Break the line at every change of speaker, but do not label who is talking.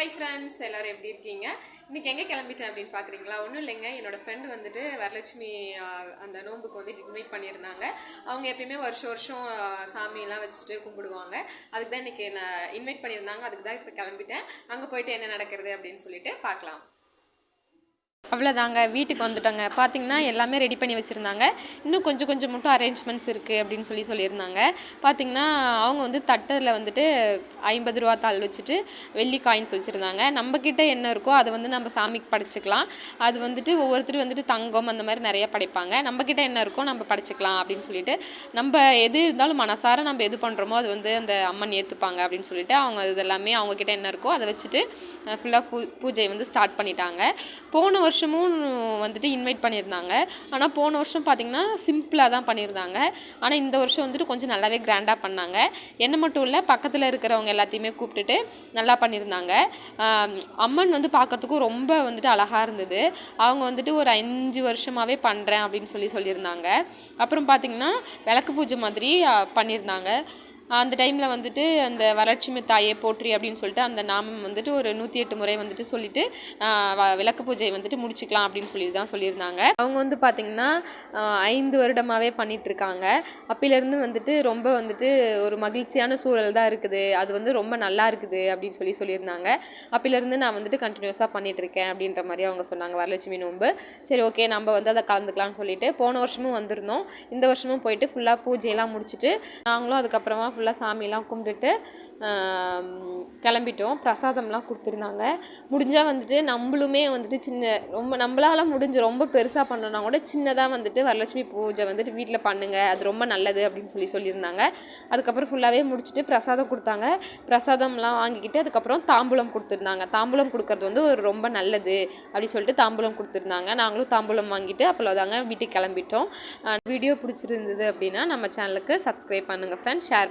Hi friends எல்லோரும் எப்படி இருக்கீங்க? இன்னைக்கு எங்கே கிளம்பிட்டேன் அப்படின்னு பார்க்குறீங்களா ஒன்றும் இல்லைங்க. என்னோடய ஃப்ரெண்டு வந்துட்டு வரலட்சுமி அந்த நோன்புக்கு வந்து இன்வைட் பண்ணியிருந்தாங்க. அவங்க எப்பயுமே வருஷம் வருஷம் சாமியெல்லாம் வச்சுட்டு கும்பிடுவாங்க. அதுக்கு தான் இன்றைக்கி நான் இன்வைட் பண்ணியிருந்தாங்க. அதுக்கு தான் இப்போ கிளம்பிட்டேன். அங்கே போயிட்டு என்ன நடக்கிறது அப்படின்னு சொல்லிட்டு பார்க்கலாம்
அவ்வளோதாங்க வீட்டுக்கு வந்துட்டோங்க. பார்த்தீங்கன்னா எல்லாமே ரெடி பண்ணி வச்சுருந்தாங்க. இன்னும் கொஞ்சம் கொஞ்சம் மட்டும் அரேஞ்ச்மெண்ட்ஸ் இருக்குது அப்படின்னு சொல்லி சொல்லியிருந்தாங்க. பார்த்தீங்கன்னா அவங்க வந்து தட்டில் வந்துட்டு ஐம்பது ரூபா தாள் வச்சுட்டு வெள்ளி காயின்ஸ் வச்சுருந்தாங்க. நம்மக்கிட்ட என்ன இருக்கோ அதை வந்து நம்ம சாமிக்கு படைச்சிக்கலாம். அது வந்துட்டு ஒவ்வொருத்தரும் வந்துட்டு தங்கம் அந்த மாதிரி நிறைய படைப்பாங்க. நம்மக்கிட்ட என்ன இருக்கோ நம்ம படைச்சிக்கலாம் அப்படின்னு சொல்லிட்டு நம்ம எது இருந்தாலும் மனசார நம்ம எது பண்ணுறோமோ அது வந்து அந்த அம்மன் ஏற்றுப்பாங்க அப்படின்னு சொல்லிட்டு அவங்க இது எல்லாமே அவங்கக்கிட்ட என்ன இருக்கோ அதை வச்சுட்டு ஃபுல்லாக பூ பூஜை வந்து ஸ்டார்ட் பண்ணிட்டாங்க. போன வருஷம் வருஷமும் வந்துட்டு இன்வைட் பண்ணியிருந்தாங்க. ஆனால் போன வருஷம் பார்த்திங்கன்னா சிம்பிளாக தான் பண்ணியிருந்தாங்க. ஆனால் இந்த வருஷம் வந்துட்டு கொஞ்சம் நல்லாவே கிராண்டாக பண்ணாங்க. என்ன மட்டும் இல்லை பக்கத்தில் இருக்கிறவங்க எல்லாத்தையுமே கூப்பிட்டுட்டு நல்லா பண்ணியிருந்தாங்க. அம்மன் வந்து பார்க்கறதுக்கும் ரொம்ப வந்துட்டு அழகாக இருந்தது. அவங்க வந்துட்டு ஒரு அஞ்சு வருஷமாகவே பண்ணுறேன் அப்படின்னு சொல்லி சொல்லியிருந்தாங்க. அப்புறம் பார்த்திங்கன்னா விளக்கு பூஜை மாதிரி பண்ணியிருந்தாங்க. அந்த டைமில் வந்துட்டு அந்த வரலட்சுமி தாயை போற்றி அப்படின்னு சொல்லிட்டு அந்த நாமம் வந்துட்டு ஒரு நூற்றி எட்டு முறை வந்துட்டு சொல்லிட்டு வ- விளக்கு பூஜையை வந்துட்டு முடிச்சுக்கலாம் அப்படின்னு சொல்லி தான் சொல்லியிருந்தாங்க. அவங்க வந்து பார்த்திங்கன்னா ஐந்து வருடமாகவே பண்ணிகிட்ருக்காங்க அப்பிலேருந்து வந்துட்டு ரொம்ப வந்துட்டு ஒரு மகிழ்ச்சியான சூழல் தான் இருக்குது. அது வந்து ரொம்ப நல்லா இருக்குது அப்படின்னு சொல்லி சொல்லியிருந்தாங்க. அப்பிலேருந்து நான் வந்துட்டு கண்டினியூஸாக பண்ணிகிட்ருக்கேன் இருக்கேன் அப்படின்ற மாதிரி அவங்க சொன்னாங்க வரலட்சுமி நோன்பு. சரி ஓகே நம்ம வந்து அதை கலந்துக்கலாம்னு சொல்லிட்டு போன வருஷமும் வந்திருந்தோம். இந்த வருஷமும் போயிட்டு ஃபுல்லாக பூஜையெல்லாம் முடிச்சுட்டு நாங்களும் அதுக்கப்புறமா ஃபுல்லாக சாமியெல்லாம் கும்பிட்டுட்டு கிளம்பிட்டோம். பிரசாதம்லாம் கொடுத்துருந்தாங்க. முடிஞ்சால் வந்துட்டு நம்மளுமே வந்துட்டு சின்ன ரொம்ப நம்மளால முடிஞ்சு ரொம்ப பெருசாக பண்ணோன்னா கூட சின்னதாக வந்துட்டு வரலட்சுமி பூஜை வந்துட்டு வீட்டில் பண்ணுங்கள் அது ரொம்ப நல்லது அப்படின்னு சொல்லி சொல்லியிருந்தாங்க. அதுக்கப்புறம் ஃபுல்லாகவே முடிச்சுட்டு பிரசாதம் கொடுத்தாங்க. பிரசாதம்லாம் வாங்கிக்கிட்டு அதுக்கப்புறம் தாம்பூலம் கொடுத்துருந்தாங்க. தாம்பூலம் கொடுக்கறது வந்து ஒரு ரொம்ப நல்லது அப்படின்னு சொல்லிட்டு தாம்பூலம் கொடுத்துருந்தாங்க. நாங்களும் தாம்பூலம் வாங்கிட்டு அப்போதாங்க வீட்டுக்கு கிளம்பிட்டோம். வீடியோ பிடிச்சிருந்தது அப்படின்னா நம்ம சேனலுக்கு சப்ஸ்கிரைப் பண்ணுங்கள் ஃப்ரெண்ட்ஸ் ஷேர்